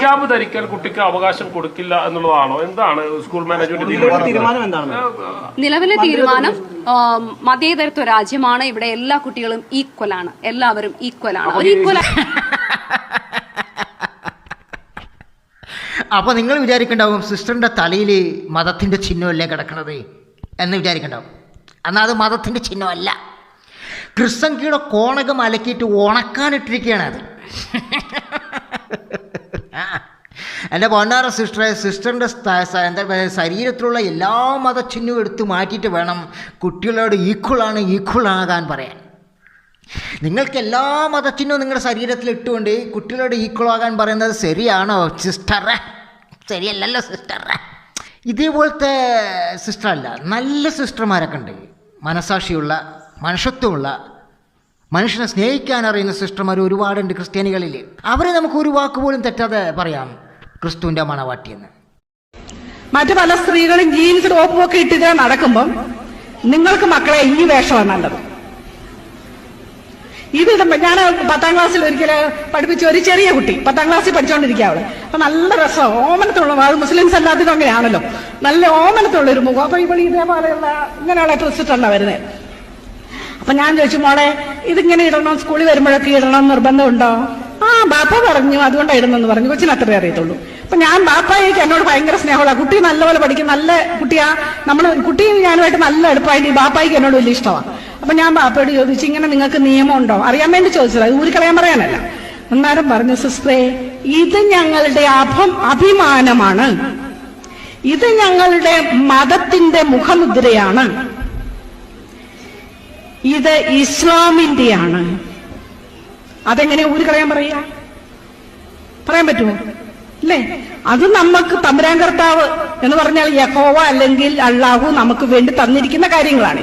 ഹിജാബ് ധരിക്കാൻ കുട്ടിക്ക് അവകാശം കൊടുക്കില്ല എന്നുള്ളതാണോ? എന്താണ് സ്കൂൾ മാനേജ്മെന്റ് തീരുമാനം? തീരുമാനം എന്താണ്? നിലവിലെ തീരുമാനം മതേതരത്വ രാജ്യമാണ്. ഇവിടെ എല്ലാ കുട്ടികളും ഈക്വൽ ആണ്. എല്ലാവരും ഈക്വൽ ആണ്. ഒരു ഈക്വൽ അപ്പോൾ നിങ്ങൾ വിചാരിക്കണ്ടാവും സിസ്റ്ററിന്റെ തലയിൽ മതത്തിന്റെ ചിഹ്നമല്ലേ കിടക്കണത് എന്ന് വിചാരിക്കണ്ടാവും. എന്നാൽ അത് മതത്തിന്റെ ചിഹ്നമല്ല. ക്രിസ്തൻകിയുടെ കോണകം അലക്കിയിട്ട് ഉണക്കാനിട്ടിരിക്കുകയാണ് അത്. എന്റെ പൊന്നാറ സിസ്റ്ററെ സിസ്റ്ററിന്റെ എന്താ ശരീരത്തിലുള്ള എല്ലാ മതച്ചിഹ്നവും എടുത്തു മാറ്റിയിട്ട് വേണം കുട്ടികളോട് ഈക്വളാണ് ഈക്വളാകാൻ പറയാൻ. നിങ്ങൾക്ക് എല്ലാ മതച്ചിഹ്നവും നിങ്ങളുടെ ശരീരത്തിൽ ഇട്ടുകൊണ്ട് കുട്ടികളോട് ഈക്വളാകാൻ പറയുന്നത് ശരിയാണോ സിസ്റ്ററെ? ശരിയല്ലല്ലോ സിസ്റ്ററെ. ഇതേപോലത്തെ സിസ്റ്ററല്ല നല്ല സിസ്റ്റർമാരൊക്കെ ഉണ്ട്. മനസാക്ഷിയുള്ള മനുഷ്യത്വമുള്ള മനുഷ്യനെ സ്നേഹിക്കാൻ അറിയുന്ന സിസ്റ്റർമാർ ഒരുപാടുണ്ട് ക്രിസ്ത്യാനികളിൽ. അവരെ നമുക്ക് ഒരു വാക്ക് പോലും തെറ്റാതെ പറയാം. ക്രിസ്തുവിന്റെ മണവാട്ടിയെന്ന്. മറ്റു പല സ്ത്രീകളും ജീൻസ് ടോപ്പും ഒക്കെ ഇട്ടിട്ട് നടക്കുമ്പം നിങ്ങൾക്ക് മക്കളെ ഈ വേഷമാണ് നല്ലത്. ഇത് ഞാൻ പത്താം ക്ലാസ്സിൽ ഒരിക്കൽ പഠിപ്പിച്ച ഒരു ചെറിയ കുട്ടി പത്താം ക്ലാസ്സിൽ പഠിച്ചുകൊണ്ടിരിക്കുക അവൾ. അപ്പൊ നല്ല രസം ഓമനത്തുള്ള അത് മുസ്ലിംസ് അല്ലാത്തതും അങ്ങനെയാണല്ലോ. നല്ല ഓമനത്തുള്ള ഒരു മുഖം. അപ്പൊ ഇവിടെ ഇതേപോലെയുള്ള ഇങ്ങനെയുള്ള ഡ്രസ് ഇട്ടാണ് വരുന്നത് അപ്പൊ ഞാൻ ചോദിച്ചു മോളെ ഇതിങ്ങനെ ഇടണം സ്കൂളിൽ വരുമ്പോഴൊക്കെ ഇടണം നിർബന്ധമുണ്ടോ? ആ ബാപ്പ പറഞ്ഞു. അതുകൊണ്ടാണ് ഇടുന്നെന്ന് പറഞ്ഞു. കൊച്ചിന് അത്രേ അറിയത്തുള്ളൂ. അപ്പൊ ഞാൻ ബാപ്പായിക്ക് എന്നോട് ഭയങ്കര സ്നേഹമുള്ള കുട്ടി നല്ലപോലെ പഠിക്കും നല്ല കുട്ടിയാ. നമ്മൾ കുട്ടിയും ഞാനുമായിട്ട് നല്ല അടുപ്പായിട്ട് ഈ ബാപ്പായിക്ക് എന്നോട് വലിയ ഇഷ്ടമാണ് അപ്പൊ ഞാൻ ബാപ്പയോട് ചോദിച്ചു ഇങ്ങനെ നിങ്ങൾക്ക് നിയമം ഉണ്ടോ അറിയാൻ വേണ്ടി ചോദിച്ചത്. അത് ഊരിക്കളയാൻ പറയാനല്ല. അന്നേരം പറഞ്ഞു സിസ്റ്ററേ ഇത് ഞങ്ങളുടെ അഭം അഭിമാനമാണ്. ഇത് ഞങ്ങളുടെ മതത്തിന്റെ മുഖമുദ്രയാണ്. ഇത് ഇസ്ലാമിന്റെയാണ്. അതെങ്ങനെ ഊരിക്കളയാൻ പറയാ പറയാൻ പറ്റുമോ? അല്ലേ അത് നമുക്ക് തമ്പുരാൻ കർത്താവ് എന്ന് പറഞ്ഞാൽ യഹോവ അല്ലെങ്കിൽ അള്ളാഹു നമുക്ക് വേണ്ടി തന്നിരിക്കുന്ന കാര്യങ്ങളാണ്.